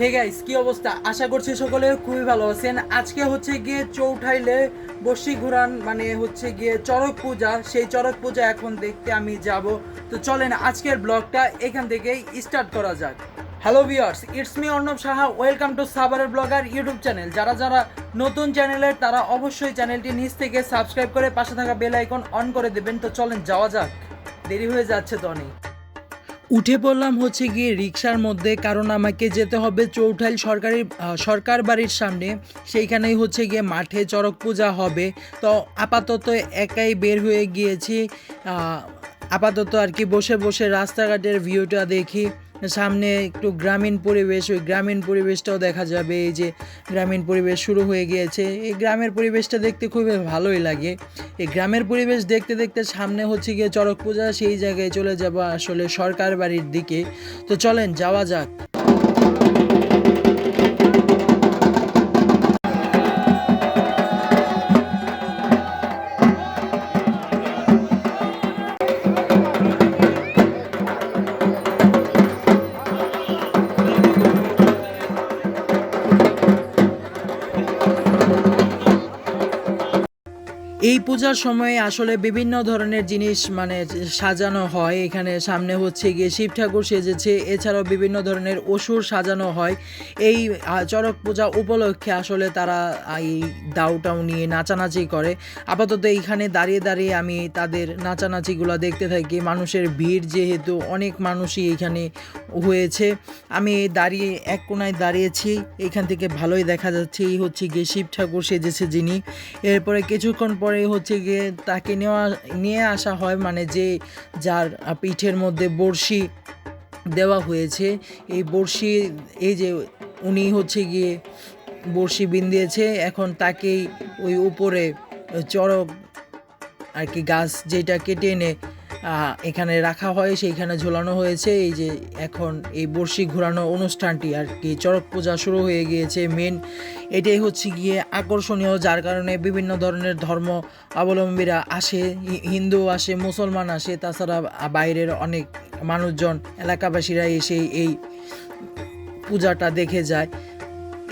Hey guys কি অবস্থা? আশা করছি সকলে খুবই ভালো আছেন। আজকে হচ্ছে গিয়ে চৌঠাইলে বসি ঘুরান মানে হচ্ছে গিয়ে চড়ক পূজা। সেই চড়ক পূজা এখন দেখতে আমি যাব। তো চলেন আজকের ব্লগটা এখান থেকেই স্টার্ট করা যাক। Hello viewers it's me Arnab Saha. Welcome to সাবারের blogger YouTube channel যারা যারা নতুন চ্যানেলের তারা অবশ্যই চ্যানেলটি নিচ থেকে সাবস্ক্রাইব করে পাশে থাকা বেল আইকন অন করে দেবেন। তো চলেন যাওয়া যাক। দেরি হয়ে যাচ্ছে তো অনেক। উঠে পড়লাম হচ্ছে গিয়ে রিক্সার মধ্যে, কারণ আমাকে যেতে হবে চৌঠাইল সরকারি সরকার বাড়ির সামনে। সেইখানেই হচ্ছে গিয়ে মাঠে চড়ক পূজা হবে। তো আপাতত একাই বের হয়ে গিয়েছি। আপাতত আর কি বসে বসে রাস্তাঘাটের ভিউটা দেখি। সামনে একটু গ্রামীণ পরিবেশ, ওই গ্রামীণ পরিবেশটাও দেখা যাবে। এই যে গ্রামীণ পরিবেশ শুরু হয়ে গিয়েছে। এই গ্রামের পরিবেশটা দেখতে খুবই ভালোই লাগে। এই গ্রামের পরিবেশ দেখতে দেখতে সামনে হচ্ছে গিয়ে চড়ক পূজা, সেই জায়গায় চলে যাব আসলে সরকার বাড়ির দিকে। তো চলেন, যাওয়া যাক। এই পূজার সময়ে আসলে বিভিন্ন ধরনের জিনিস মানে সাজানো হয়। এখানে সামনে হচ্ছে গিয়ে শিব ঠাকুর সেজেছে। এছাড়াও বিভিন্ন ধরনের অসুর সাজানো হয়। এই চড়ক পূজা উপলক্ষে আসলে তারা এই দাউটাও নিয়ে নাচানাচি করে। আপাতত এইখানে দাঁড়িয়ে দাঁড়িয়ে আমি তাদের নাচানাচিগুলো দেখতে থাকি। মানুষের ভিড় যেহেতু অনেক মানুষই এখানে হয়েছে। আমি দাঁড়িয়ে, এক কোনায় দাঁড়িয়েছি। এখান থেকে ভালোই দেখা যাচ্ছে। এই হচ্ছে গিয়ে শিব ঠাকুর সেজেছে যিনি। এরপরে কিছুক্ষণ পরে হচ্ছে গিয়ে তাকে নেওয়া, নিয়ে আসা হয় মানে যে যার পিঠের মধ্যে বড়শি দেওয়া হয়েছে। এই বড়শি, এই যে উনি হচ্ছে গিয়ে বড়শি বিন্দিয়েছে এখন তাকেই ওই উপরে চড়ক আর কি গাছ যেটা কেটে এনে এখানে রাখা হয়, সেইখানে ঝোলানো হয়েছে। এই যে এখন এই বর্ষি ঘোরানো অনুষ্ঠানটি আর কি, চড়ক পূজা শুরু হয়ে গিয়েছে মেন। এটাই হচ্ছে গিয়ে আকর্ষণীয়, যার কারণে বিভিন্ন ধরনের ধর্ম অবলম্বীরা আসে হিন্দু আসে, মুসলমান আসে, তাছাড়া বাইরের অনেক মানুষজন, এলাকাবাসীরা এসে এই পূজাটা দেখে যায়।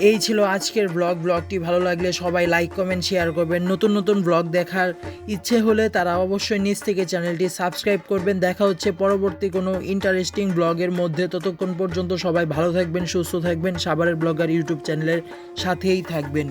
এই ছিল আজকের ব্লগ ব্লগটি ভালো লাগলে সবাই লাইক কমেন্ট শেয়ার করবেন। নতুন নতুন ব্লগ দেখার ইচ্ছে হলে তারা অবশ্যই নিজ থেকে চ্যানেলটি সাবস্ক্রাইব করবেন। দেখা হচ্ছে পরবর্তী কোনো ইন্টারেস্টিং ব্লগের মধ্যে। ততক্ষণ পর্যন্ত সবাই ভালো থাকবেন, সুস্থ থাকবেন। সাভারের ব্লগার ইউটিউব চ্যানেলের সাথেই থাকবেন।